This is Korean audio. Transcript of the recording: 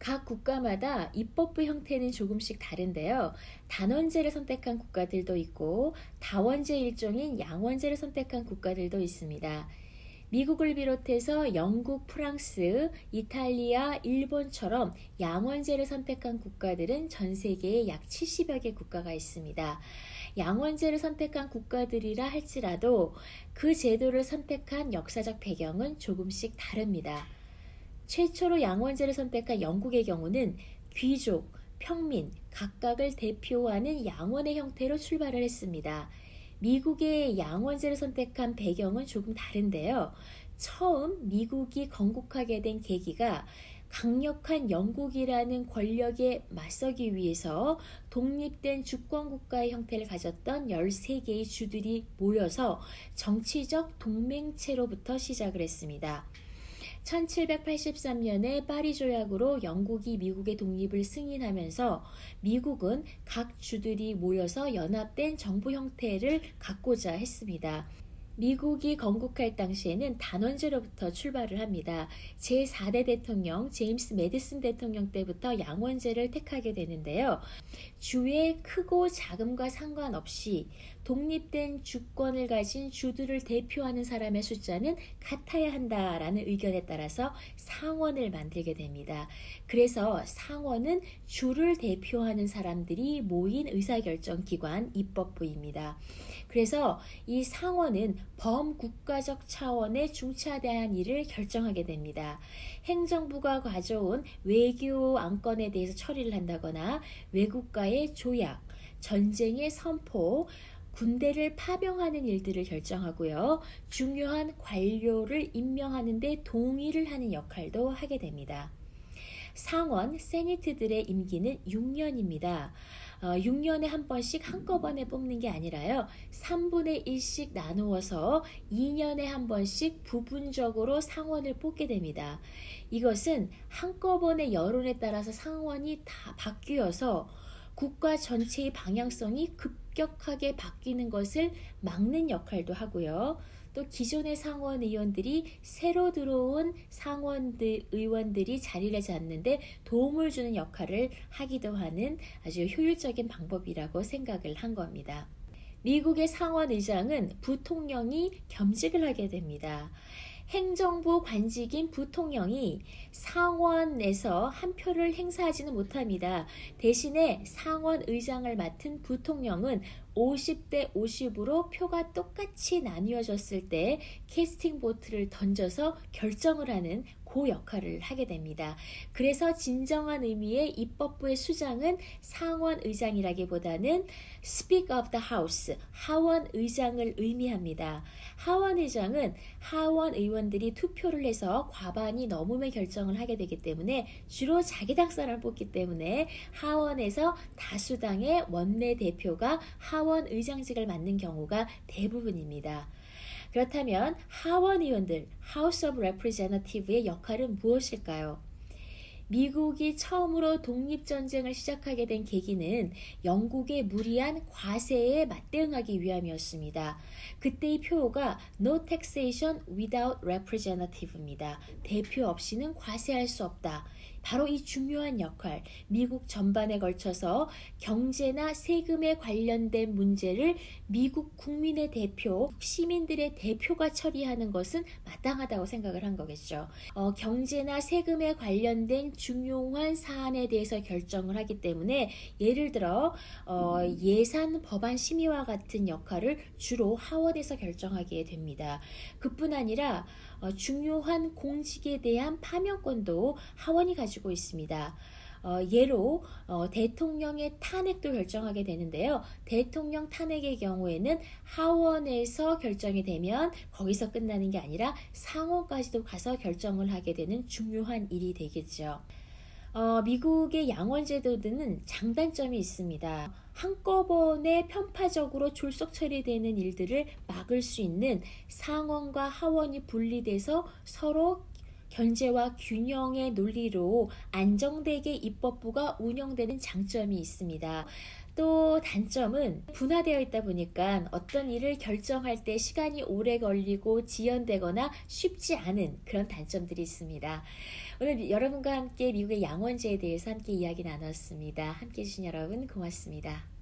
각 국가마다 입법부 형태는 조금씩 다른데요. 단원제를 선택한 국가들도 있고 다원제 일종인 양원제를 선택한 국가들도 있습니다. 미국을 비롯해서 영국, 프랑스, 이탈리아, 일본처럼 양원제를 선택한 국가들은 전 세계에 약 70여 개 국가가 있습니다. 양원제를 선택한 국가들이라 할지라도 그 제도를 선택한 역사적 배경은 조금씩 다릅니다. 최초로 양원제를 선택한 영국의 경우는 귀족, 평민 각각을 대표하는 양원의 형태로 출발을 했습니다. 미국의 양원제를 선택한 배경은 조금 다른데요. 처음 미국이 건국하게 된 계기가 강력한 영국이라는 권력에 맞서기 위해서 독립된 주권국가의 형태를 가졌던 13개의 주들이 모여서 정치적 동맹체로부터 시작을 했습니다. 1783년에 파리 조약으로 영국이 미국의 독립을 승인하면서 미국은 각 주들이 모여서 연합된 정부 형태를 갖고자 했습니다. 미국이 건국할 당시에는 단원제로부터 출발을 합니다. 제4대 대통령 제임스 메디슨 대통령 때부터 양원제를 택하게 되는데요. 주의 크고 작음과 상관없이 독립된 주권을 가진 주들을 대표하는 사람의 숫자는 같아야 한다라는 의견에 따라서 상원을 만들게 됩니다. 그래서 상원은 주를 대표하는 사람들이 모인 의사결정 기관 입법부입니다. 그래서 이 상원은 범국가적 차원의 중차대한 일을 결정하게 됩니다. 행정부가 가져온 외교 안건에 대해서 처리를 한다거나 외국과의 조약, 전쟁의 선포, 군대를 파병하는 일들을 결정하고요. 중요한 관료를 임명하는데 동의를 하는 역할도 하게 됩니다. 상원, 세니트들의 임기는 6년입니다. 어, 6년에 한 번씩 한꺼번에 뽑는 게 아니라요. 3분의 1씩 나누어서 2년에 한 번씩 부분적으로 상원을 뽑게 됩니다. 이것은 한꺼번에 여론에 따라서 상원이 다 바뀌어서 국가 전체의 방향성이 급 격하게 바뀌는 것을 막는 역할도 하고요. 또 기존의 상원 의원들이 새로 들어온 상원들 의원들이 자리를 잡는데 도움을 주는 역할을 하기도 하는 아주 효율적인 방법이라고 생각을 한 겁니다. 미국의 상원 의장은 부통령이 겸직을 하게 됩니다. 행정부 관직인 부통령이 상원에서 한 표를 행사하지는 못합니다. 대신에 상원 의장을 맡은 부통령은 50대 50으로 표가 똑같이 나뉘어졌을 때 캐스팅 보트를 던져서 결정을 하는 그 역할을 하게 됩니다. 그래서 진정한 의미의 입법부의 수장은 상원 의장이라기보다는 Speak of the House, 하원 의장을 의미합니다. 하원 의장은 하원 의원들이 투표를 해서 과반이 넘으면 결정을 하게 되기 때문에 주로 자기 당 사람을 뽑기 때문에 하원에서 다수당의 원내 대표가 하원 의장직을 맡는 경우가 대부분입니다. 그렇다면 하원 의원들, House of Representative의 역할은 무엇일까요? 미국이 처음으로 독립전쟁을 시작하게 된 계기는 영국의 무리한 과세에 맞대응하기 위함이었습니다. 그때의 표어가 No taxation without representative입니다. 대표 없이는 과세할 수 없다. 바로 이 중요한 역할, 미국 전반에 걸쳐서 경제나 세금에 관련된 문제를 미국 국민의 대표, 시민들의 대표가 처리하는 것은 마땅하다고 생각을 한 거겠죠. 어, 경제나 세금에 관련된 중요한 사안에 대해서 결정을 하기 때문에 예를 들어 어, 예산 법안 심의와 같은 역할을 주로 하원에서 결정하게 됩니다. 그뿐 아니라 어, 중요한 공직에 대한 파면권도 하원이 가지 고 있습니다. 어, 예로 어, 대통령의 탄핵도 결정하게 되는데요. 대통령 탄핵의 경우에는 하원에서 결정이 되면 거기서 끝나는 게 아니라 상원까지도 가서 결정을 하게 되는 중요한 일이 되겠죠. 어, 미국의 양원제도는 장단점이 있습니다. 한꺼번에 편파적으로 졸속 처리되는 일들을 막을 수 있는 상원과 하원이 분리돼서 서로 견제와 균형의 논리로 안정되게 입법부가 운영되는 장점이 있습니다. 또 단점은 분화되어 있다 보니까 어떤 일을 결정할 때 시간이 오래 걸리고 지연되거나 쉽지 않은 그런 단점들이 있습니다. 오늘 여러분과 함께 미국의 양원제에 대해서 함께 이야기 나눴습니다. 함께 해주신 여러분 고맙습니다.